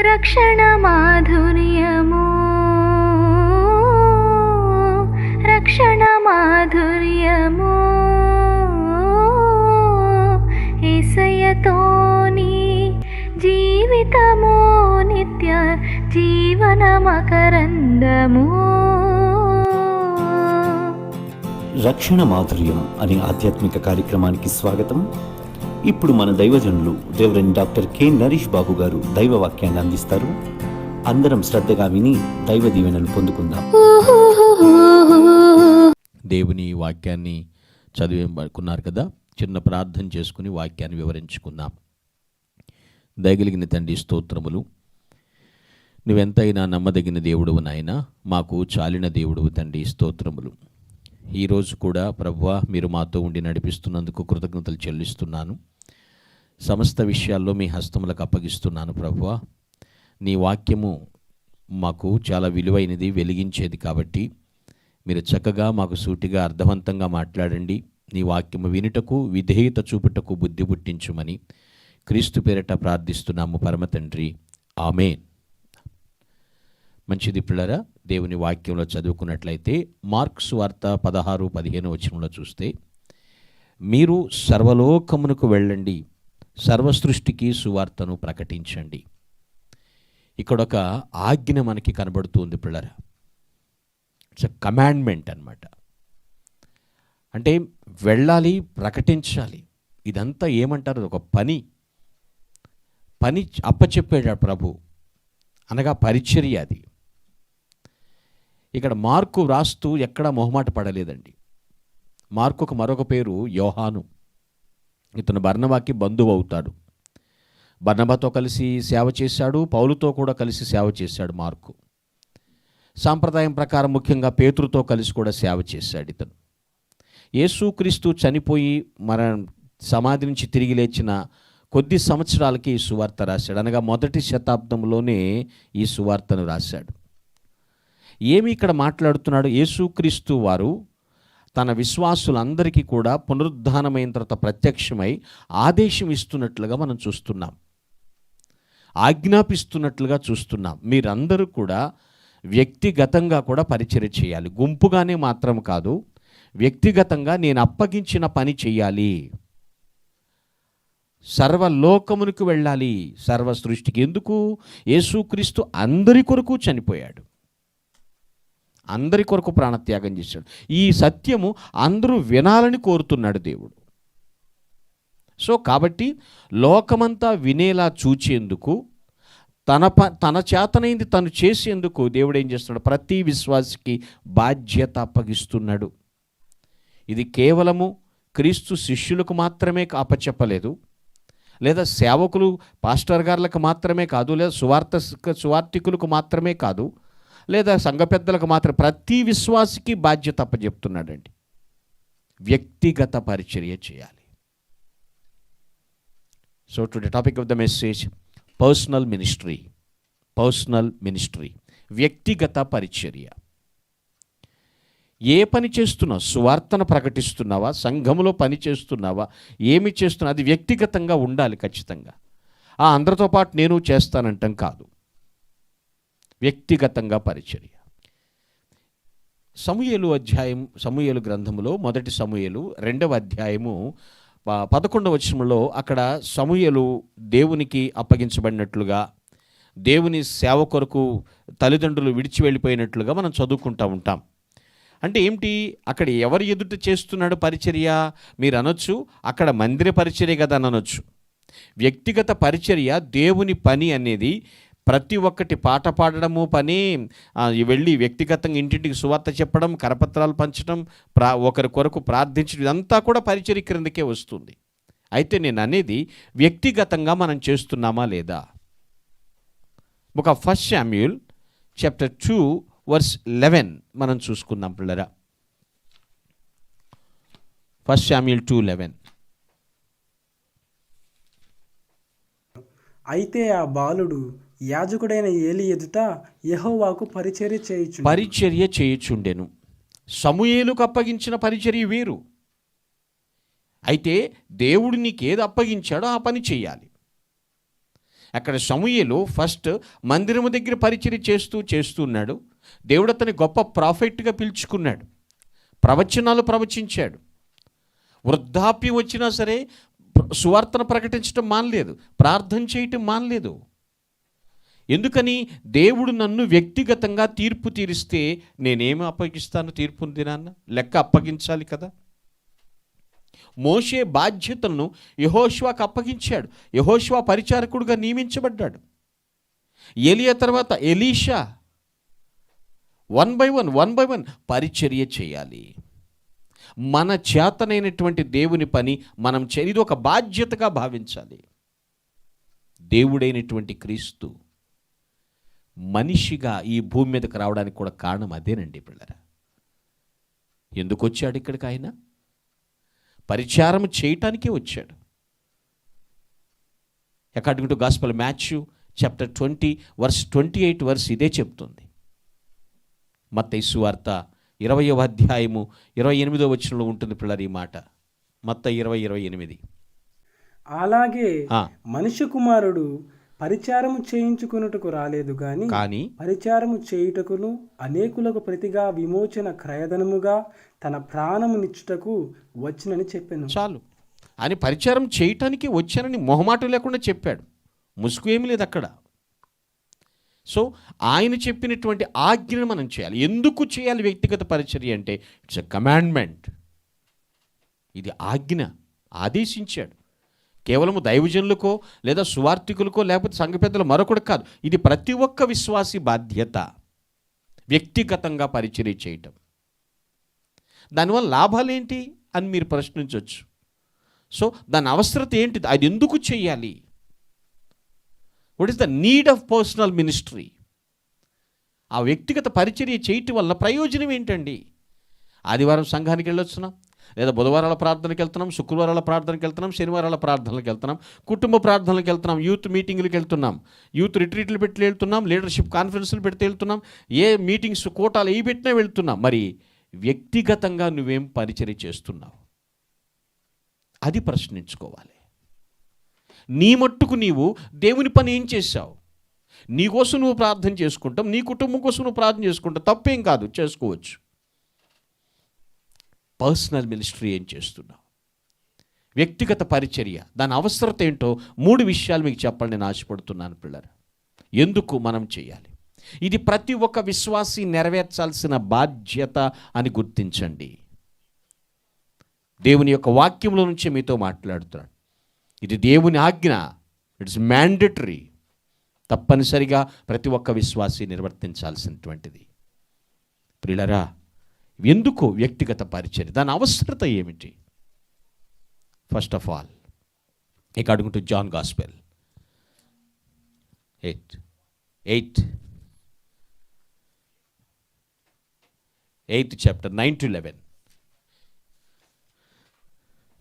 రక్షణ మాధుర్యము. రక్షణ మాధుర్యము. ఏసయ్యతోని జీవితము నిత్య జీవన మకరందము. రక్షణ మాధుర్యం అనే ఆధ్యాత్మిక కార్యక్రమానికి స్వాగతం. ఇప్పుడు మన దైవజనులు reverend doctor K Naresh Babu garu దైవ వాక్యాన్ని అందిస్తారు. అందరం శ్రద్ధగా విని దైవ దీవెనలు పొందుకుందాం. దేవుని వాక్యాన్ని చదివేకున్నారు కదా? చిన్న ప్రార్థన చేసుకుని వాక్యాన్ని వివరించుకుందాం. దయగలిగిన తండ్రి స్తోత్రములు. నువ్వెంతైనా నమ్మదగిన దేవుడువు నాయన మాకు చాలిన దేవుడువు తండ్రి స్తోత్రములు. ఈరోజు కూడా ప్రభువా మీరు మాతో ఉండి నడిపిస్తున్నందుకు కృతజ్ఞతలు చెల్లిస్తున్నాను. సమస్త విషయాల్లో మీ హస్తములకు అప్పగిస్తున్నాను ప్రభువ. నీ వాక్యము మాకు చాలా విలువైనది వెలిగించేది కాబట్టి మీరు చక్కగా మాకు సూటిగా అర్థవంతంగా మాట్లాడండి. నీ వాక్యము వినుటకు విధేయత చూపుటకు బుద్ధి పుట్టించుమని క్రీస్తు పేరట ప్రార్థిస్తున్నాము పరమతండ్రి ఆమె ఆమెన్. మంచిది పిల్లరా దేవుని వాక్యంలో చదువుకున్నట్లయితే మార్క్స్ వార్త పదహారు పదిహేను వచనంలో చూస్తే మీరు సర్వలోకమునకు వెళ్ళండి. సర్వసృష్టికి సువార్తను ప్రకటించండి. ఇక్కడ ఒక ఆజ్ఞ మనకి కనబడుతుంది పిల్లర. ఇట్స్ అ కమాండ్మెంట్ అన్నమాట. అంటే వెళ్ళాలి ప్రకటించాలి. ఇదంతా ఏమంటారు? ఒక పని. పని అప్పచెప్పాడు ప్రభు. అనగా పరిచర్య అది. ఇక్కడ మార్కు వ్రాస్తూ ఎక్కడా మొహమాట పడలేదండి. మార్కుకు మరొక పేరు యోహాను. ఇతను బర్ణబాకి బంధువు అవుతాడు. బర్ణబాతో కలిసి సేవ చేశాడు పౌలుతో కూడా కలిసి సేవ చేశాడు మార్కు. సాంప్రదాయం ప్రకారం ముఖ్యంగా పేతురుతో కలిసి కూడా సేవ చేశాడు ఇతను. యేసుక్రీస్తు చనిపోయి మన సమాధి నుంచి తిరిగి లేచిన కొద్ది సంవత్సరాలకి ఈ సువార్త రాశాడు. అనగా మొదటి శతాబ్దంలోనే ఈ సువార్తను రాశాడు. ఏమి ఇక్కడ మాట్లాడుతున్నాడు? యేసుక్రీస్తు వారు తన విశ్వాసులందరికీ కూడా పునరుద్ధానమైన తర్వాత ప్రత్యక్షమై ఆదేశం ఇస్తున్నట్లుగా మనం చూస్తున్నాం. ఆజ్ఞాపిస్తున్నట్లుగా చూస్తున్నాం. మీరందరూ కూడా వ్యక్తిగతంగా కూడా పరిచయం చేయాలి. గుంపుగానే మాత్రం కాదు వ్యక్తిగతంగా నేను అప్పగించిన పని చేయాలి సర్వలోకమునికి వెళ్ళాలి. సర్వ సృష్టికి ఎందుకు? యేసుక్రీస్తు అందరి కొరకు చనిపోయాడు. అందరి కొరకు ప్రాణత్యాగం చేశాడు. ఈ సత్యము అందరూ వినాలని కోరుతున్నాడు దేవుడు. సో కాబట్టి లోకమంతా వినేలా చూచేందుకు తన ప తన చేతనైంది తను చేసేందుకు దేవుడు ఏం చేస్తున్నాడు? ప్రతి విశ్వాసికి బాధ్యత అప్పగిస్తున్నాడు. ఇది కేవలము క్రీస్తు శిష్యులకు మాత్రమే అప్పచెప్పలేదు. లేదా సేవకులు పాస్టర్ గారులకు మాత్రమే కాదు లేదా సువార్త సువార్థికులకు మాత్రమే కాదు లేదా సంఘ పెద్దలకు మాత్రం ప్రతి విశ్వాసికి బాధ్యత అప్పచెప్తున్నాడండి. వ్యక్తిగత పరిచర్య చేయాలి. So to topic of the message personal ministry personal ministry వ్యక్తిగత పరిచర్య. ఏ పని చేస్తున్నావు సువార్తను ప్రకటిస్తున్నావా సంఘములో పని చేస్తున్నావా ఏమి చేస్తున్నావు అది వ్యక్తిగతంగా ఉండాలి ఖచ్చితంగా. ఆ అందరితో పాటు నేను చేస్తానంటాం కాదు. వ్యక్తిగతంగా పరిచర్య. సమూయేలు అధ్యాయం సమూయేలు గ్రంథములో మొదటి సమూయేలు రెండవ అధ్యాయము ప- పదకొండవ వచనంలో అక్కడ సమూయేలు దేవునికి అప్పగించబడినట్లుగా దేవుని సేవ కొరకు తల్లిదండ్రులు విడిచి వెళ్ళిపోయినట్లుగా మనం చదువుకుంటూ ఉంటాం. అంటే ఏమిటి? అక్కడ ఎవరి ఎదుట చేస్తున్నాడు పరిచర్య? మీరు అనొచ్చు అక్కడ మందిర పరిచర్య కదా అని అనొచ్చు. వ్యక్తిగత పరిచర్య దేవుని పని అనేది ప్రతి ఒక్కటి పాట పాడడము పని వెళ్ళి వ్యక్తిగతంగా ఇంటింటికి సువార్త చెప్పడం కరపత్రాలు పంచడం ప్రా ఒకరి కొరకు ప్రార్థించడం ఇదంతా కూడా పరిచర్య క్రిందకే వస్తుంది. అయితే నేను అనేది వ్యక్తిగతంగా మనం చేస్తున్నామా లేదా? ఒక first Samuel chapter two verse eleven మనం చూసుకుందాం పిల్లరా. First Samuel two eleven. అయితే ఆ బాలుడు యాజకుడైన ఏలి ఎదుట యహోవాకు పరిచర్య చేయచ్చు పరిచర్య చేయుచుండెను. సమూయేలుకు అప్పగించిన పరిచర్య వేరు. అయితే దేవుడు నీకేది అప్పగించాడో ఆ పని చేయాలి అక్కడ సమూయేలు ఫస్ట్ మందిరము దగ్గర పరిచర్య చేస్తూ చేస్తున్నాడు దేవుడు అతని గొప్ప ప్రాఫిట్గా పిలుచుకున్నాడు. ప్రవచనాలు ప్రవచించాడు. వృద్ధాప్యం వచ్చినా సరే సువార్తను ప్రకటించడం మానలేదు. ప్రార్థన చేయటం మానలేదు. ఎందుకని దేవుడు నన్ను వ్యక్తిగతంగా తీర్పు తీరిస్తే నేనేమి అప్పగిస్తాను తీర్పుని దినాన్న? లెక్క అప్పగించాలి కదా. మోషే బాధ్యతలను యహోష్వాకు అప్పగించాడు. యహోష్వా పరిచారకుడుగా నియమించబడ్డాడు. ఎలియా తర్వాత Elisha. One by one one by one పరిచర్య చేయాలి. మన చేతనైనటువంటి దేవుని పని మనం ఇది ఒక బాధ్యతగా భావించాలి. దేవుడైనటువంటి క్రీస్తు మనిషిగా ఈ భూమి మీదకి రావడానికి కూడా కారణం అదేనండి పిల్లరా. ఎందుకు వచ్చాడు ఇక్కడికి ఆయన? పరిచారం చేయటానికే వచ్చాడు. According to gospel Matthew chapter twenty verse twenty eight verse ఇదే చెప్తుంది. మత్తయి వార్త ఇరవయో అధ్యాయము ఇరవై ఎనిమిదో వచనంలో ఉంటుంది పిల్లలు ఈ మాట. మత్త ఇరవై ఇరవై ఎనిమిది. అలాగే ఆ, మనుష్య కుమారుడు పరిచారము చేయించుకున్నట్టుకు రాలేదు గాని కానీ పరిచారము చేయుటకును అనేకులకు ప్రతిగా విమోచన క్రయధనముగా తన ప్రాణము నిచ్చుటకు వచ్చినని చెప్పాను. చాలు. అని పరిచారం చేయటానికి వచ్చానని మొహమాటం లేకుండా చెప్పాడు. ముసుగు ఏమీ లేదు అక్కడ. సో ఆయన చెప్పినటువంటి ఆజ్ఞను మనం చేయాలి. ఎందుకు చేయాలి వ్యక్తిగత పరిచర్య అంటే ఇట్స్ ఎ కమాండ్మెంట్. ఇది ఆజ్ఞ. ఆదేశించాడు. కేవలము దైవజనులకో లేదా సువార్థికులకో లేకపోతే సంఘ పెద్దలు మరొకటి కాదు. ఇది ప్రతి ఒక్క విశ్వాసి బాధ్యత. వ్యక్తిగతంగా పరిచర్య చేయటం. దానివల్ల లాభాలు ఏంటి అని మీరు ప్రశ్నించవచ్చు సో దాని అవసరత ఏంటి అది ఎందుకు చేయాలి? What is the need of personal ministry ఆ వ్యక్తిగత పరిచర్య చేయటం వల్ల ప్రయోజనం ఏంటండి? ఆదివారం సంఘానికి వెళ్ళొచ్చున్నాం. లేదా బుధవారాల ప్రార్థనకి వెళ్తున్నాం శుక్రవారాల ప్రార్థనకి వెళ్తున్నాం శనివారాల ప్రార్థనలకు వెళ్తున్నాం కుటుంబ ప్రార్థనలకు వెళ్తున్నాం యూత్ మీటింగ్లకు వెళ్తున్నాం యూత్ రిట్రీట్లు పెట్టి వెళ్తున్నాం లీడర్షిప్ కాన్ఫరెన్స్లు పెడితే వెళ్తున్నాం ఏ మీటింగ్స్ కోటాలు ఏ పెట్టినా వెళ్తున్నాం. మరి వ్యక్తిగతంగా నువ్వేం పరిచర్య చేస్తున్నావు? అది ప్రశ్నించుకోవాలి. నీ మట్టుకు నీవు దేవుని పని ఏం చేశావు? నీ కోసం నువ్వు ప్రార్థన చేసుకుంటాం నీ కుటుంబం కోసం నువ్వు ప్రార్థన చేసుకుంటావు తప్పేం కాదు చేసుకోవచ్చు. పర్సనల్ మినిస్ట్రీ ఏం చేస్తున్నావు? వ్యక్తిగత పరిచర్య. దాని అవసరత ఏంటో మూడు విషయాలు మీకు చెప్పాలని నేను ఆశపడుతున్నాను పిల్లలు. ఎందుకు మనం చేయాలి? ఇది ప్రతి ఒక్క విశ్వాసి నెరవేర్చాల్సిన బాధ్యత అని గుర్తించండి. దేవుని యొక్క వాక్యంలో నుంచి మీతో మాట్లాడుతున్నాడు. ఇది దేవుని ఆజ్ఞ. ఇట్స్ మ్యాండటరీ తప్పనిసరిగా ప్రతి ఒక్క విశ్వాసి నిర్వర్తించాల్సినటువంటిది. ప్రిలరా ఎందుకు వ్యక్తిగత పరిచయం దాని అవసరత ఏమిటి? ఫస్ట్ ఆఫ్ ఆల్ ఇక అడుగుంటూ John gospel eight eight eighth chapter nine to eleven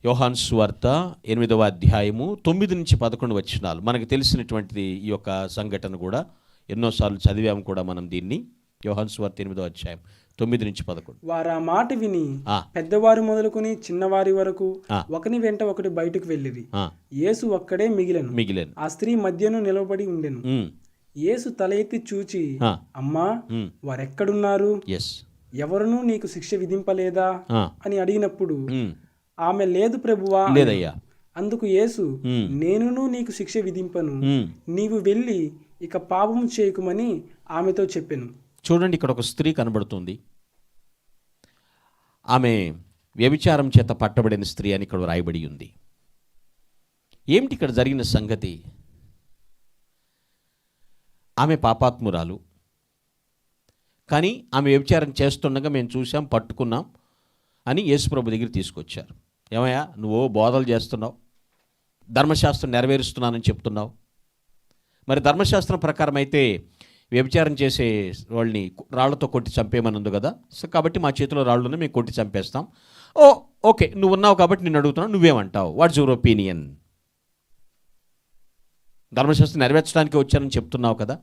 యోహాన్ సువార్త ఎనిమిదవ అధ్యాయము తొమ్మిది నుంచి పదకొండు వచ్చినాలు మనకు తెలిసినటువంటిది ఈ యొక్క సంఘటన కూడా. ఎన్నోసార్లు చదివాము కూడా మనం దీన్ని. యోహాన్ సువార్త ఎనిమిదవ అధ్యాయం. తొమ్మిది నుంచి పదకొండు. వారు ఆ మాట విని. పెద్దవారు మొదలుకొని చిన్నవారి వరకు. ఒకని వెంట ఒకటి బయటకు వెళ్ళిరి. యేసు ఒక్కడే మిగిలెను. మిగిలాను. ఆ స్త్రీ మధ్యను నిలబడి ఉండెను. యేసు తల ఎత్తి చూచి అమ్మా వారెక్కడున్నారు? ఎవరునూ నీకు శిక్ష విధింపలేదా? అని అడిగినప్పుడు ఆమె లేదు ప్రభువా. లేదయ్యా. అందుకు యేసు నేనును నీకు శిక్ష విధింపను. నీవు వెళ్ళి ఇక పాపము చేయకుమని ఆమెతో చెప్పెను. చూడండి ఇక్కడ ఒక స్త్రీ కనబడుతుంది. ఆమె వ్యభిచారం చేత పట్టబడిన స్త్రీ అని ఇక్కడ రాయబడి ఉంది. ఏమిటి ఇక్కడ జరిగిన సంగతి? ఆమె పాపాత్మురాలు. కానీ ఆమె వ్యభిచారం చేస్తుండగా మేము చూసాం పట్టుకున్నాం అని యేసుప్రభు దగ్గర తీసుకొచ్చారు. ఏమయ్యా నువ్వు బోధలు చేస్తున్నావు ధర్మశాస్త్రం నెరవేరుస్తున్నానని చెప్తున్నావు. మరి ధర్మశాస్త్రం ప్రకారం అయితే వ్యభిచారం చేసే వాళ్ళని రాళ్ళతో కొట్టి చంపేయమని ఉంది కదా? సో కాబట్టి మా చేతిలో రాళ్ళు మేము కొట్టి చంపేస్తాం. ఓ ఓకే నువ్వు ఉన్నావు కాబట్టి నేను అడుగుతున్నావు నువ్వేమంటావు? వాట్స్ యువర్ ఒపీనియన్ ధర్మశాస్త్రం నెరవేర్చడానికి వచ్చానని చెప్తున్నావు కదా?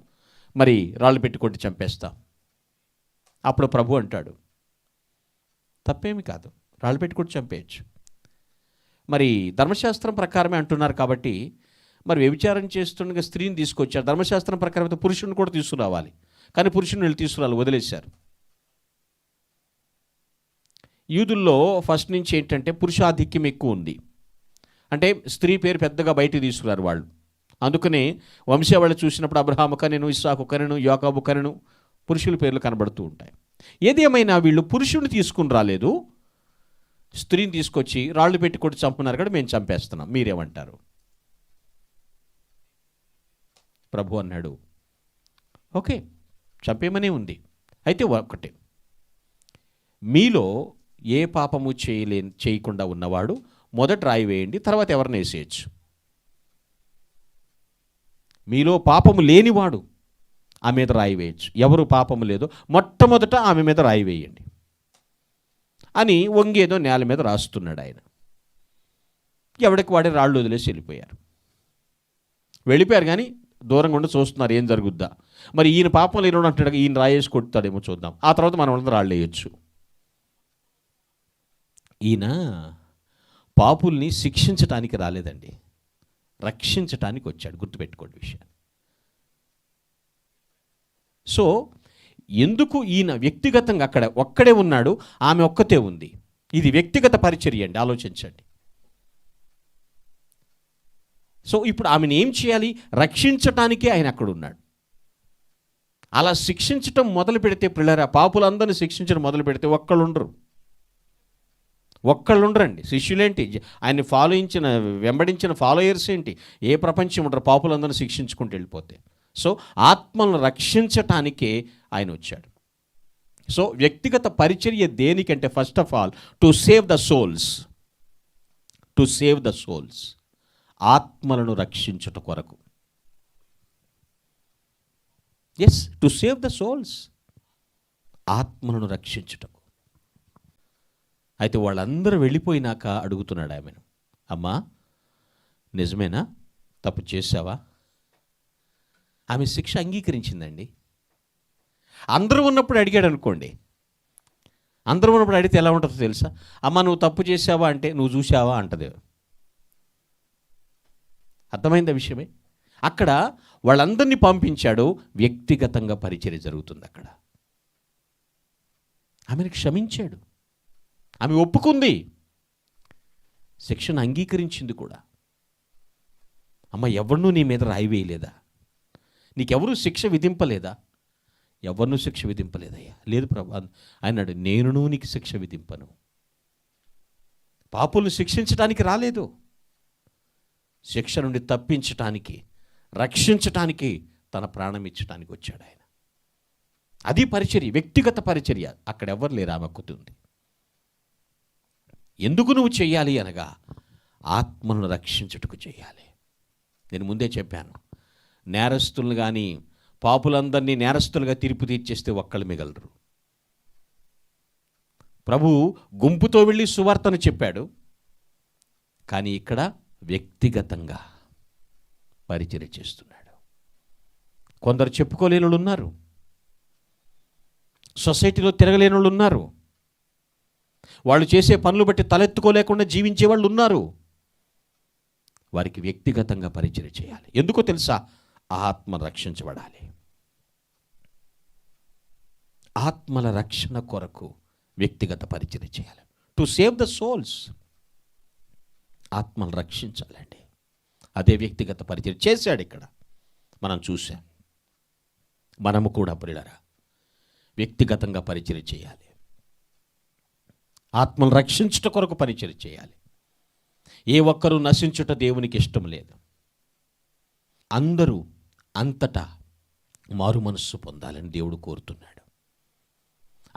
మరి రాళ్ళు పెట్టి కొట్టి చంపేస్తా. అప్పుడు ప్రభు అంటాడు తప్పేమి కాదు రాళ్ళు పెట్టి కొట్టి చంపేయచ్చు. మరి ధర్మశాస్త్రం ప్రకారమే అంటున్నారు కాబట్టి మరి వ్యభిచారం చేస్తుండగా స్త్రీని తీసుకొచ్చారు. ధర్మశాస్త్రం ప్రకారం అయితే పురుషుని కూడా తీసుకురావాలి. కానీ పురుషుని వీళ్ళు తీసుకురాలి వదిలేశారు. యూదుల్లో ఫస్ట్ నుంచి ఏంటంటే పురుషాధిక్యం ఎక్కువ ఉంది. అంటే స్త్రీ పేరు పెద్దగా బయటికి తీసుకురారు వాళ్ళు. అందుకనే వంశావళి చూసినప్పుడు అబ్రహాము కనెను ఇస్సాకు కనెను యోకాబు కనెను పురుషుల పేర్లు కనబడుతూ ఉంటాయి. ఏది ఏమైనా వీళ్ళు పురుషుని తీసుకుని రాలేదు. స్త్రీని తీసుకొచ్చి రాళ్ళు పెట్టి కొట్టి చంపున్నారు కూడా మేము చంపేస్తున్నాం. మీరేమంటారు? ప్రభు అన్నాడు. ఓకే చంపేమనే ఉంది. అయితే ఒకటే మీలో ఏ పాపము చేయలే చేయకుండా ఉన్నవాడు మొదట రాయి వేయండి తర్వాత ఎవరిని వేసేయచ్చు. మీలో పాపము లేనివాడు ఆమె మీద రాయి వేయచ్చు. ఎవరు పాపము లేదో మొట్టమొదట ఆమె మీద రాయి వేయండి అని వంగేదో నేల మీద రాస్తున్నాడు ఆయన. ఎవడికి వాడే రాళ్ళు వదిలేసి వెళ్ళిపోయారు. వెళ్ళిపోయారు కానీ దూరంగా ఉండి చూస్తున్నారు ఏం జరుగుద్దా? మరి ఈయన పాపం లేనివాడు అంటాడు ఈయన రాయేసి కొడతాడేమో చూద్దాం. ఆ తర్వాత మనం అందరూ రాళ్ళు వేయచ్చు. ఈయన పాపుల్ని శిక్షించటానికి రాలేదండి. రక్షించటానికి వచ్చాడు గుర్తుపెట్టుకోండి విషయాన్ని. సో ఎందుకు ఈయన వ్యక్తిగతంగా అక్కడ ఒక్కడే ఉన్నాడు? ఆమె ఒక్కతే ఉంది. ఇది వ్యక్తిగత పరిచర్య అండి ఆలోచించండి. సో ఇప్పుడు ఆమెను ఏం చేయాలి? రక్షించటానికే ఆయన అక్కడ ఉన్నాడు. అలా శిక్షించటం మొదలు పెడితే పిల్లరా పాపులందరినీ శిక్షించడం మొదలు పెడితే ఒక్కళ్ళు ఉండరు శిష్యులేంటి? ఆయన్ని ఫాలోయించిన వెంబడించిన ఫాలోయర్స్ ఏంటి? ఏ ప్రపంచం ఉండరు పాపులందరినీ శిక్షించుకుంటూ వెళ్ళిపోతే. సో ఆత్మలను రక్షించటానికే ఆయన వచ్చాడు. సో వ్యక్తిగత పరిచర్య దేనికంటే first of all to save the souls to save the souls ఆత్మలను రక్షించుట కొరకు. Yes to save the souls ఆత్మలను రక్షించుటకు. అయితే వాళ్ళందరూ వెళ్ళిపోయినాక అడుగుతున్నాడు ఆమెను. అమ్మా నిజమేనా? తప్పు చేసావా ఆమె శిక్ష అంగీకరించిందండి. అందరూ ఉన్నప్పుడు అడిగాడు అనుకోండి. అందరూ ఉన్నప్పుడు అడిగితే ఎలా ఉంటుందో తెలుసా? అమ్మ నువ్వు తప్పు చేసావా అంటే నువ్వు చూసావా అంటది. అర్థమైందా విషయమే? అక్కడ వాళ్ళందరినీ పంపించాడు వ్యక్తిగతంగా పరిచర్య జరుగుతుంది అక్కడ. ఆమెను క్షమించాడు. ఆమె ఒప్పుకుంది. శిక్షను అంగీకరించింది కూడా. అమ్మ ఎవరినూ నీ మీద రాయివేయలేదా నీకెవరూ శిక్ష విధింపలేదా? ఎవరినూ శిక్ష విధింపలేదయ్యా. లేదు ప్రభా అన్నాడు నేనును నీకు శిక్ష విధింపను. పాపులను శిక్షించడానికి రాలేదు. శిక్ష నుండి తప్పించటానికి రక్షించటానికి తన ప్రాణం ఇచ్చటానికి వచ్చాడు ఆయన. అది పరిచర్య వ్యక్తిగత పరిచర్య. అక్కడ ఎవరు లేరు ఆమెక్కుతుంది ఎందుకు నువ్వు చేయాలి అనగా ఆత్మను రక్షించుటకు చేయాలి నేను ముందే చెప్పాను. నేరస్తులను కానీ పాపులందరినీ నేరస్తులుగా తీర్పు తీర్చేస్తే ఒక్కళ్ళు మిగలరు. ప్రభు గుంపుతో వెళ్ళి సువార్తను చెప్పాడు. కానీ ఇక్కడ వ్యక్తిగతంగా పరిచర్య చేస్తున్నాడు. కొందరు చెప్పుకోలేని వాళ్ళు ఉన్నారు. సొసైటీలో తిరగలేని వాళ్ళు ఉన్నారు. వాళ్ళు చేసే పనులు బట్టి తలెత్తుకోలేకుండా జీవించే వాళ్ళు ఉన్నారు. వారికి వ్యక్తిగతంగా పరిచయం చేయాలి. ఎందుకో తెలుసా? ఆత్మ రక్షించబడాలి. ఆత్మల రక్షణ కొరకు వ్యక్తిగత పరిచయం చేయాలి. టు సేవ్ ద సోల్స్ ఆత్మలు రక్షించాలండి. అదే వ్యక్తిగత పరిచయం చేశాడు ఇక్కడ. మనం చూసాం మనము కూడా ప్రియులరా వ్యక్తిగతంగా పరిచయం చేయాలి. ఆత్మను రక్షించుట కొరకు పరిచయం చేయాలి. ఏ ఒక్కరూ నశించుట దేవునికి ఇష్టం లేదు. అందరూ అంతటా మారు మనస్సు పొందాలని దేవుడు కోరుతున్నాడు.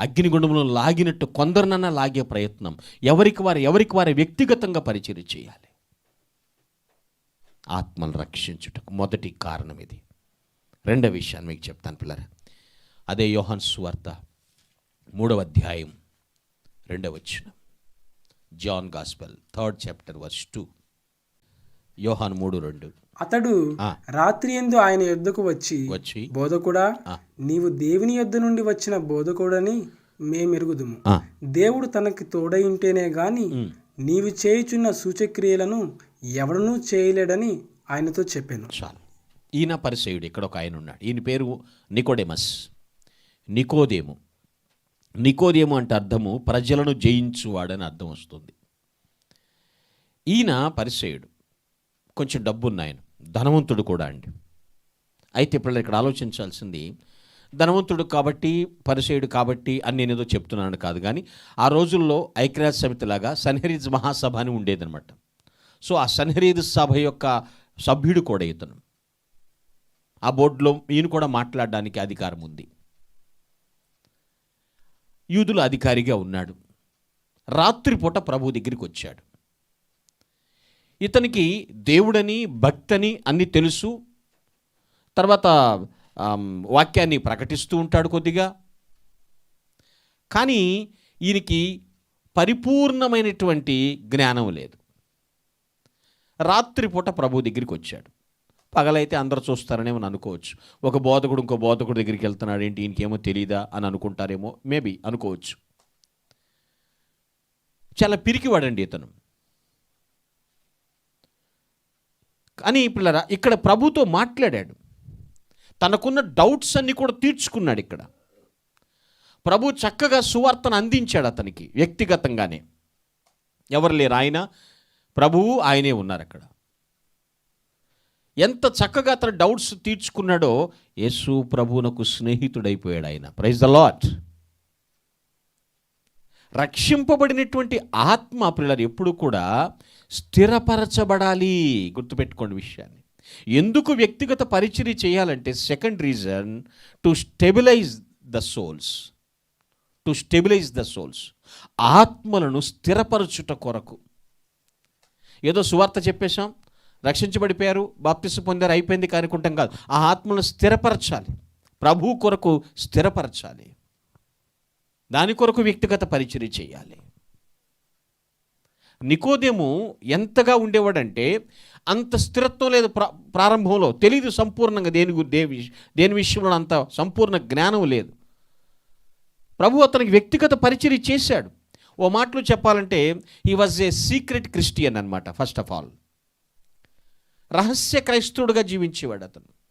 అగ్నిగుండంలో లాగినట్టు కొందరినన్నా లాగే ప్రయత్నం. ఎవరికి వారు ఎవరికి వారి వ్యక్తిగతంగా పరిచయం చేయాలి? ఆత్మను రక్షించుటకు మొదటి కారణం ఇది. రెండవ విషయాన్ని మీకు చెప్తాను పిల్లరా. అదే యోహన్ సువార్త మూడవ అధ్యాయం రెండవ వచ్చిన John gospel third chapter verse two. యోహాన్ మూడు రెండు. అతడు. రాత్రి ఎందు ఆయన యొద్దకు వచ్చి వచ్చి బోధకుడా. నీవు దేవుని యొద్ద నుండి వచ్చిన బోధకుడని మేమెరుగుదుము. దేవుడు తనకి తోడయింటేనే గాని నీవు చేయుచున్న సూచక్రియలను ఎవడనూ చేయలేడని ఆయనతో చెప్పాను. చాలు. ఈయన పరిసయుడు ఇక్కడ ఒక ఆయన ఉన్నాడు. ఈయన పేరు నికోడెమస్. నికోదేము. నికోదేము అంటే అర్థము ప్రజలను జయించువాడని అర్థం వస్తుంది. ఈయన పరిసయుడు కొంచెం డబ్బు ఉన్నాయన ధనవంతుడు కూడా అండి. అయితే ఇప్పుడు ఇక్కడ ఆలోచించాల్సింది ధనవంతుడు కాబట్టి పరిచయుడు కాబట్టి అని నేను ఏదో చెప్తున్నాను కాదు కానీ ఆ రోజుల్లో ఐక్యరాజ్య సమితిలాగా సన్హరీజ్ మహాసభ అని ఉండేదనమాట సో ఆ సన్హరీజ్ సభ యొక్క సభ్యుడు కూడా ఇతను. ఆ బోర్డులో ఈయన కూడా మాట్లాడడానికి అధికారం ఉంది. యూదుల అధికారిగా ఉన్నాడు. రాత్రిపూట ప్రభు దగ్గరికి వచ్చాడు. ఇతనికి దేవుడని భక్తని అన్ని తెలుసు. తర్వాత వాక్యాన్ని ప్రకటిస్తూ ఉంటాడు కొద్దిగా. కానీ ఈయనకి పరిపూర్ణమైనటువంటి జ్ఞానం లేదు. రాత్రిపూట ప్రభు దగ్గరికి వచ్చాడు. పగలైతే అందరు చూస్తారనేమో అనుకోవచ్చు. ఒక బోధకుడు ఇంకో బోధకుడు దగ్గరికి వెళ్తున్నాడు. ఏంటి ఈయనకేమో తెలియదా అని అనుకుంటారేమో మేబీ అనుకోవచ్చు. చాలా పిరికివాడండి ఇతను. కానీ పిల్లరా ఇక్కడ ప్రభుతో మాట్లాడాడు. తనకున్న డౌట్స్ అన్నీ కూడా తీర్చుకున్నాడు ఇక్కడ. ప్రభు చక్కగా సువార్తను అందించాడు అతనికి వ్యక్తిగతంగానే. ఎవరు లేరు ఆయన ప్రభువు ఆయనే ఉన్నారు అక్కడ. ఎంత చక్కగా అతను డౌట్స్ తీర్చుకున్నాడో యేసు ప్రభువునకు స్నేహితుడైపోయాడు ఆయన. ప్రైజ్ ద లాట్ రక్షింపబడినటువంటి ఆత్మ పిల్లలు ఎప్పుడు కూడా స్థిరపరచబడాలి. గుర్తుపెట్టుకోండి విషయాన్ని. ఎందుకు వ్యక్తిగత పరిచర్య చేయాలంటే second reason to stabilise the souls to stabilise the souls ఆత్మలను స్థిరపరచుట కొరకు. ఏదో సువార్త చెప్పేశాం రక్షించబడిపోయారు బాప్తిస్ పొందారు అయిపోయింది కానుకుంటాం కాదు. ఆ ఆత్మలను స్థిరపరచాలి. ప్రభు కొరకు స్థిరపరచాలి. దాని కొరకు వ్యక్తిగత పరిచర్య చేయాలి. నికోదేము ఎంతగా ఉండేవాడంటే అంత స్థిరత్వం లేదు ప్రా ప్రారంభంలో. తెలీదు సంపూర్ణంగా దేని గు- దేని విష- దేని విషయంలో అంత సంపూర్ణ జ్ఞానం లేదు. ప్రభు అతనికి వ్యక్తిగత పరిచర్య చేశాడు. ఓ మాటలో చెప్పాలంటే he was a secret Christian అనమాట ఫస్ట్ ఆఫ్ ఆల్ రహస్య క్రైస్తవుడుగా జీవించేవాడు అతను.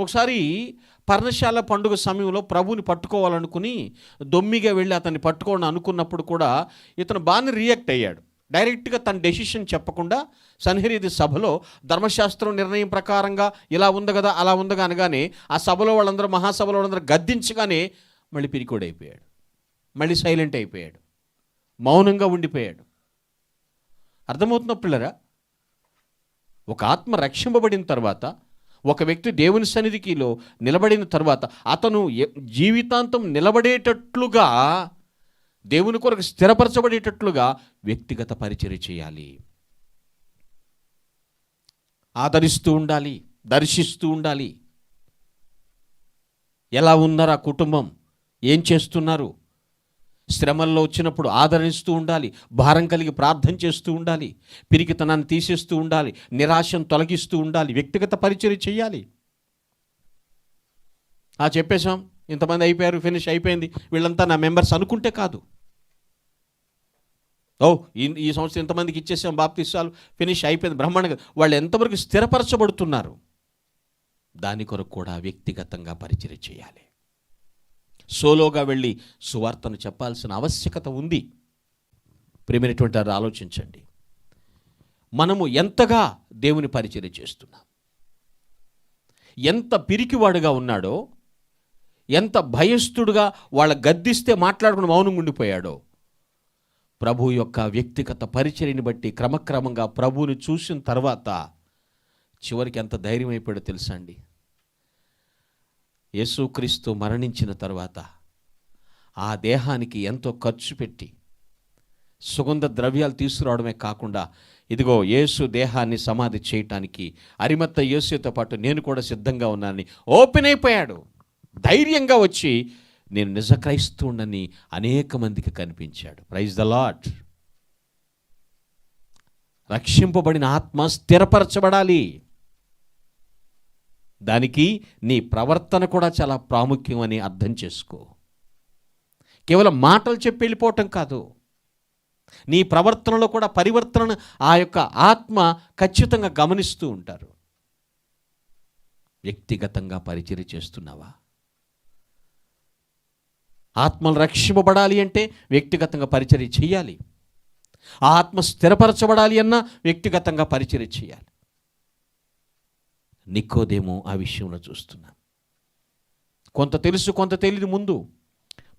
ఒకసారి పర్ణశాల పండుగ సమయంలో ప్రభుని పట్టుకోవాలనుకుని దొమ్మిగా వెళ్ళి అతన్ని పట్టుకోవాలని అనుకున్నప్పుడు కూడా ఇతను బాగానే రియాక్ట్ అయ్యాడు. డైరెక్ట్గా తన డెసిషన్ చెప్పకుండా సన్హరీది సభలో ధర్మశాస్త్రం నిర్ణయం ప్రకారంగా ఇలా ఉంది కదా అలా ఉంది అనగానే ఆ సభలో వాళ్ళందరూ మహాసభలో వాళ్ళందరూ గద్దించగానే మళ్ళీ పిరికోడైపోయాడు మళ్ళీ సైలెంట్ అయిపోయాడు. మౌనంగా ఉండిపోయాడు. అర్థమవుతున్న పిల్లరా? ఒక ఆత్మ రక్షింపబడిన తర్వాత ఒక వ్యక్తి దేవుని సన్నిధికిలో నిలబడిన తర్వాత అతను జీవితాంతం నిలబడేటట్లుగా దేవుని కొరకు స్థిరపరచబడేటట్లుగా వ్యక్తిగత పరిచర్య చేయాలి. ఆదరిస్తూ ఉండాలి దర్శిస్తూ ఉండాలి. ఎలా ఉన్నారు ఆ కుటుంబం? ఏం చేస్తున్నారు? శ్రమల్లో వచ్చినప్పుడు ఆదరిస్తూ ఉండాలి భారం కలిగి ప్రార్థన చేస్తూ ఉండాలి పిరికితనాన్ని తీసేస్తూ ఉండాలి నిరాశను తొలగిస్తూ ఉండాలి వ్యక్తిగత పరిచర్య చేయాలి. ఆ చెప్పేశాం ఇంతమంది అయిపోయారు ఫినిష్ అయిపోయింది వీళ్ళంతా నా మెంబర్స్ అనుకుంటే కాదు. ఓ ఈ ఈ సంవత్సరం ఇంతమందికి ఇచ్చేసాం బాప్తిసాలు ఫినిష్ అయిపోయింది బ్రహ్మాండంగా వాళ్ళు ఎంతవరకు స్థిరపరచబడుతున్నారు? దాని కొరకు కూడా వ్యక్తిగతంగా పరిచయం చేయాలి. సోలోగా వెళ్ళి సువార్తను చెప్పాల్సిన ఆవశ్యకత ఉంది. ప్రేమైనటువంటి వారు ఆలోచించండి. మనము ఎంతగా దేవుని పరిచర్య చేస్తున్నాం? ఎంత పిరికివాడుగా ఉన్నాడో ఎంత భయస్థుడుగా వాళ్ళ గద్దిస్తే మాట్లాడుకుని మౌనంగా ఉండిపోయాడో ప్రభు యొక్క వ్యక్తిగత పరిచర్ని బట్టి క్రమక్రమంగా ప్రభువుని చూసిన తర్వాత చివరికి ఎంత ధైర్యం అయిపోయాడో తెలుసా అండి? యేసుక్రీస్తు మరణించిన తర్వాత ఆ దేహానికి ఎంతో ఖర్చు పెట్టి సుగంధ ద్రవ్యాలు తీసుకురావడమే కాకుండా ఇదిగో యేసు దేహాన్ని సమాధి చేయటానికి అరిమత్త యేసుతో పాటు నేను కూడా సిద్ధంగా ఉన్నానని ఓపెన్ అయిపోయాడు. ధైర్యంగా వచ్చి నేను నిజ క్రైస్తవుడని అనేక మందికి కనిపించాడు. ప్రైజ్ ద లాట్ రక్షింపబడిన ఆత్మ స్థిరపరచబడాలి. దానికి నీ ప్రవర్తన కూడా చాలా ప్రాముఖ్యమని అర్థం చేసుకో. కేవలం మాటలు చెప్పి వెళ్ళిపోవటం కాదు. నీ ప్రవర్తనలో కూడా పరివర్తనను ఆ యొక్క ఆత్మ ఖచ్చితంగా గమనిస్తూ ఉంటారు. వ్యక్తిగతంగా పరిచయం చేస్తున్నావా? ఆత్మలు రక్షింపబడాలి అంటే వ్యక్తిగతంగా పరిచర్య చేయాలి. ఆత్మ స్థిరపరచబడాలి అన్నా వ్యక్తిగతంగా పరిచర్య చేయాలి. నికోదేమో ఆ విషయంలో చూస్తున్నాం. కొంత తెలుసు కొంత తెలియదు ముందు.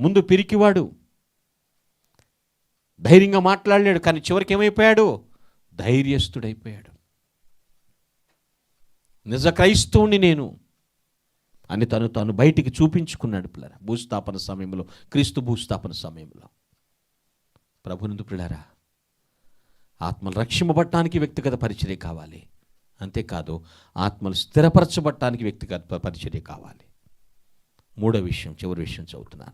ముందు పిరికివాడు. ధైర్యంగా మాట్లాడలేడు కానీ చివరికి ఏమైపోయాడు? ధైర్యస్తుడైపోయాడు నిజ క్రైస్తవుని నేను అని తను తాను బయటికి చూపించుకున్నాడు పిల్లరా. భూస్థాపన సమయంలో క్రీస్తు భూస్థాపన సమయంలో. ప్రభునందు పిల్లరా ఆత్మలు రక్షింపబట్టడానికి వ్యక్తిగత పరిచయం కావాలి. అంతేకాదు ఆత్మలు స్థిరపరచబట్టానికి వ్యక్తిగత పరిచర్య కావాలి. మూడో విషయం చివరి విషయం చదువుతున్నాను.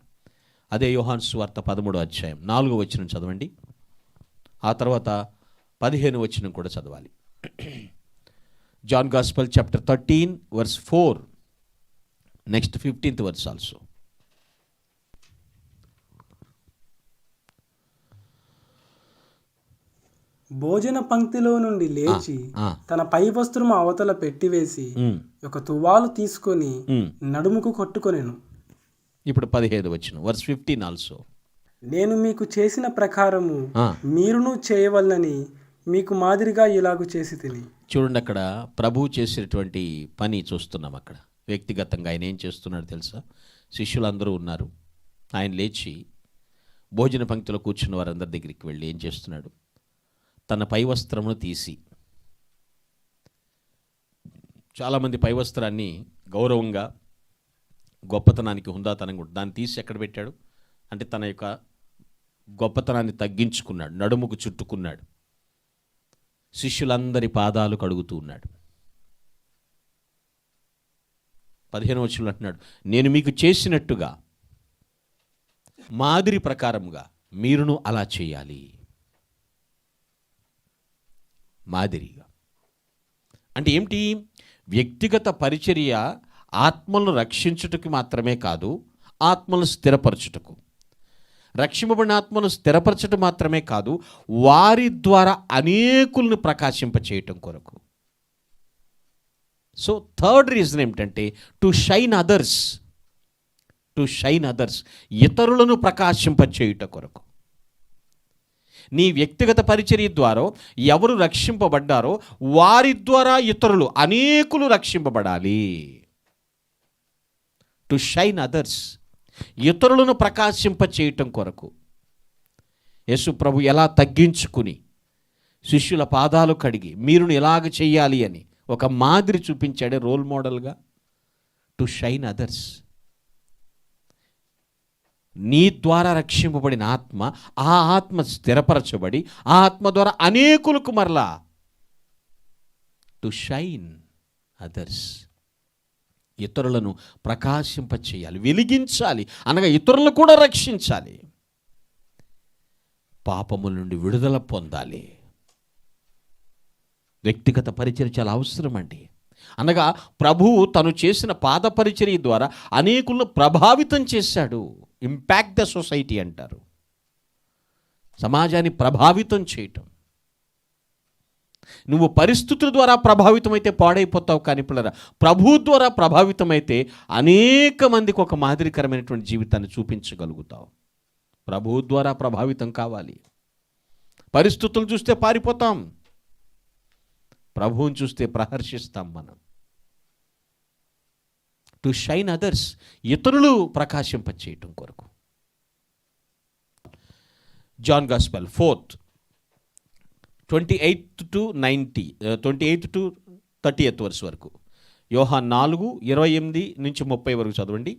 అదే యోహాన్ సువార్త పదమూడో అధ్యాయం నాలుగో వచనం చదవండి. ఆ తర్వాత పదిహేను వచనం కూడా చదవాలి. John gospel chapter thirteen verse four next fifteenth verse also. భోజన పంక్తిలో నుండి లేచి. తన పై వస్త్రము అవతల పెట్టివేసి ఒక తువాలు తీసుకొని. నడుముకు కొట్టుకొనెను. ఇప్పుడు పదిహేడు వచ్చిన వర్స్ ఫిఫ్టీన్ ఆల్సో నేను మీకు చేసిన ప్రకారము. మీరును చేయవలనని మీకు మాదిరిగా ఇలాగు చేసి తిని. చూడండి అక్కడ ప్రభు చేసేటువంటి పని చూస్తున్నాం అక్కడ. వ్యక్తిగతంగా ఆయన ఏం చేస్తున్నాడు తెలుసా? శిష్యులందరూ ఉన్నారు. ఆయన లేచి భోజన పంక్తిలో కూర్చున్న వారందరి దగ్గరికి వెళ్ళి ఏం చేస్తున్నాడు? తన పై వస్త్రమును తీసి. చాలామంది పై వస్త్రాన్ని గౌరవంగా గొప్పతనానికి హుందాతనంగా దాన్ని తీసి ఎక్కడ పెట్టాడు? అంటే తన యొక్క గొప్పతనాన్ని తగ్గించుకున్నాడు నడుముకు చుట్టుకున్నాడు. శిష్యులందరి పాదాలు కడుగుతూ ఉన్నాడు. పదిహేను వచ్చులు అంటున్నాడు నేను మీకు చేసినట్టుగా మాదిరి ప్రకారముగా మీరును అలా చేయాలి. మాదిరిగా. అంటే ఏమిటి? వ్యక్తిగత పరిచర్య ఆత్మలను రక్షించుటకు మాత్రమే కాదు ఆత్మలను స్థిరపరచుటకు. రక్షింపబడిన ఆత్మను స్థిరపరచడం మాత్రమే కాదు వారి ద్వారా అనేకులను ప్రకాశింపచేయటం కొరకు. సో థర్డ్ రీజన్ ఏమిటంటే to shine others to shine others ఇతరులను ప్రకాశింపచేయుట కొరకు. నీ వ్యక్తిగత పరిచర్య ద్వారా ఎవరు రక్షింపబడ్డారో వారి ద్వారా ఇతరులు అనేకులు రక్షింపబడాలి. టు షైన్ అదర్స్ ఇతరులను ప్రకాశింప చేయటం కొరకు. యేసు ప్రభు ఎలా తగ్గించుకుని శిష్యుల పాదాలు కడిగి మీరు ఇలాగ చేయాలి అని ఒక మాదిరి చూపించాడే రోల్ మోడల్గా. టు షైన్ అదర్స్ నీ ద్వారా రక్షింపబడిన ఆత్మ ఆ ఆత్మ స్థిరపరచబడి ఆ ఆత్మ ద్వారా అనేకులకు మరలా టు షైన్ అదర్స్ ఇతరులను ప్రకాశింపచేయాలి వెలిగించాలి అనగా ఇతరులను కూడా రక్షించాలి. పాపముల నుండి విడుదల పొందాలి. వ్యక్తిగత పరిచయం చాలా అవసరం అండి అనగా ప్రభువు తను చేసిన పాదపరిచర్య ద్వారా అనేకులను ప్రభావితం చేశాడు. ఇంపాక్ట్ ద సొసైటీ అంటారు. సమాజాన్ని ప్రభావితం చేయటం. నువ్వు పరిస్థితుల ద్వారా ప్రభావితమైతే పాడైపోతావు కానీ పిల్లరా ప్రభు ద్వారా ప్రభావితమైతే అనేక మందికి ఒక మాదిరికరమైనటువంటి జీవితాన్ని చూపించగలుగుతావు. ప్రభు ద్వారా ప్రభావితం కావాలి. పరిస్థితులు చూస్తే పారిపోతాం. ప్రభువుని చూస్తే ప్రహర్షిస్తాం మనం. టు షైన్ అదర్స్ ఇతరులు ప్రకాశింపచేయటం కొరకు. John gospel fourth twenty eighth to ninety twenty eighth to thirty eighth verse వరకు. యోహా నాలుగు ఇరవై ఎనిమిది నుంచి ముప్పై వరకు చదవండి.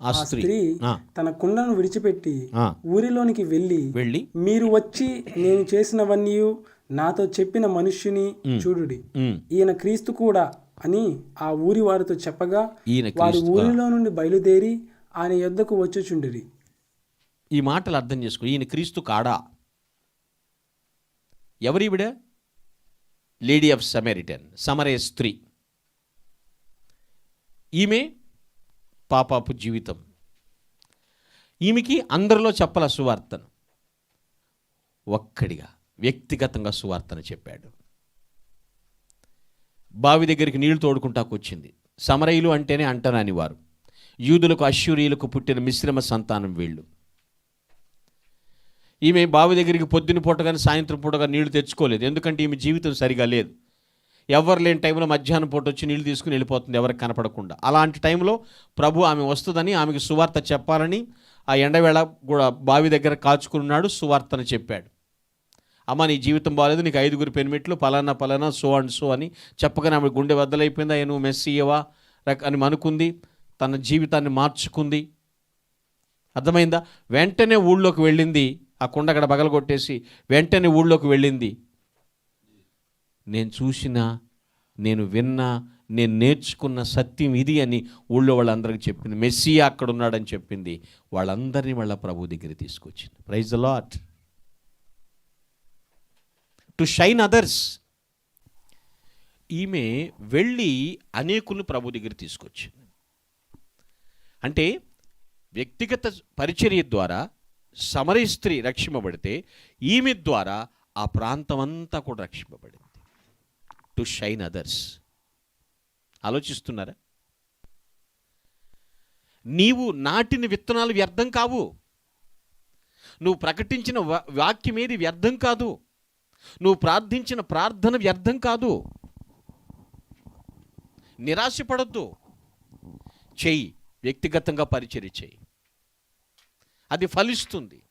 ఆ స్త్రీ. తన కుండను విడిచిపెట్టి ఊరిలోనికి వెళ్ళి వెళ్ళి మీరు వచ్చి నేను చేసినవన్నీ నాతో చెప్పిన మనుష్యుని చూడుడి. ఈయన క్రీస్తు కూడా అని ఆ ఊరి వారితో చెప్పగా వారు ఊరిలో నుండి బయలుదేరి ఆయన యొద్దకు వచ్చుచుండిరి. ఈ మాటలు అర్థం చేసుకో ఈయన క్రీస్తు కాడా? ఎవరివిడ లేడీ ఆఫ్ సమరిటన్ సమరే స్త్రీ. ఈమె పాపాపు జీవితం. ఈమెకి అందరిలో చెప్పాల సువార్తను. ఒక్కడిగా వ్యక్తిగతంగా సువార్తను చెప్పాడు. బావి దగ్గరికి నీళ్ళు తోడుకుంటాకు వచ్చింది సమరయులు అంటేనే అంటనాని వారు. యూదులకు అశ్వరీయులకు పుట్టిన మిశ్రమ సంతానం వీళ్ళు. ఈమె బావి దగ్గరికి పొద్దున పూట కానీ సాయంత్రం పూటగా నీళ్ళు తెచ్చుకోలేదు. ఎందుకంటే ఈమె జీవితం సరిగా లేదు. ఎవరు లేని టైంలో మధ్యాహ్నం పూట వచ్చి నీళ్ళు తీసుకుని వెళ్ళిపోతుంది ఎవరికి కనపడకుండా. అలాంటి టైంలో ప్రభు ఆమె వస్తుందని ఆమెకు సువార్త చెప్పాలని ఆ ఎండవేళ కూడా బావి దగ్గర కాచుకున్నాడు సువార్తను చెప్పాడు. అమ్మ నీ జీవితం బాగాలేదు నీకు ఐదుగురు పెనిమిట్లు పలానా పలానా సో అండ్ సో అని చెప్పగానే ఆమె గుండె వద్దలైపోయింది ఆయన నువ్వు మెస్సీయవా? రక- అని అనుకుంది తన జీవితాన్ని మార్చుకుంది. అర్థమైందా? వెంటనే ఊళ్ళోకి వెళ్ళింది ఆ కుండగడ బగలగొట్టేసి వెంటనే ఊళ్ళోకి వెళ్ళింది. నేను చూసిన నేను విన్నా నేను నేర్చుకున్న సత్యం ఇది అని ఊళ్ళో వాళ్ళందరికీ చెప్పింది. మెస్సీ అక్కడ ఉన్నాడని చెప్పింది. వాళ్ళందరినీ వాళ్ళ ప్రభు దగ్గర తీసుకొచ్చింది. Praise the Lord to shine others ఈమె వెళ్ళి అనేకులను ప్రభు దగ్గర తీసుకొచ్చింది. అంటే వ్యక్తిగత పరిచర్య ద్వారా సమరీ స్త్రీ రక్షింపబడితే ఈమె ద్వారా ఆ ప్రాంతం అంతా కూడా రక్షింపబడింది. టు షైన్ అదర్స్ ఆలోచిస్తున్నారా? నీవు నాటిన విత్తనాలు వ్యర్థం కావు. నువ్వు ప్రకటించిన వాక్యమేది వ్యర్థం కాదు. నువ్వు ప్రార్థించిన ప్రార్థన వ్యర్థం కాదు. నిరాశపడద్దు. చెయ్యి వ్యక్తిగతంగా పరిచర్య చెయ్యి. అది ఫలిస్తుంది.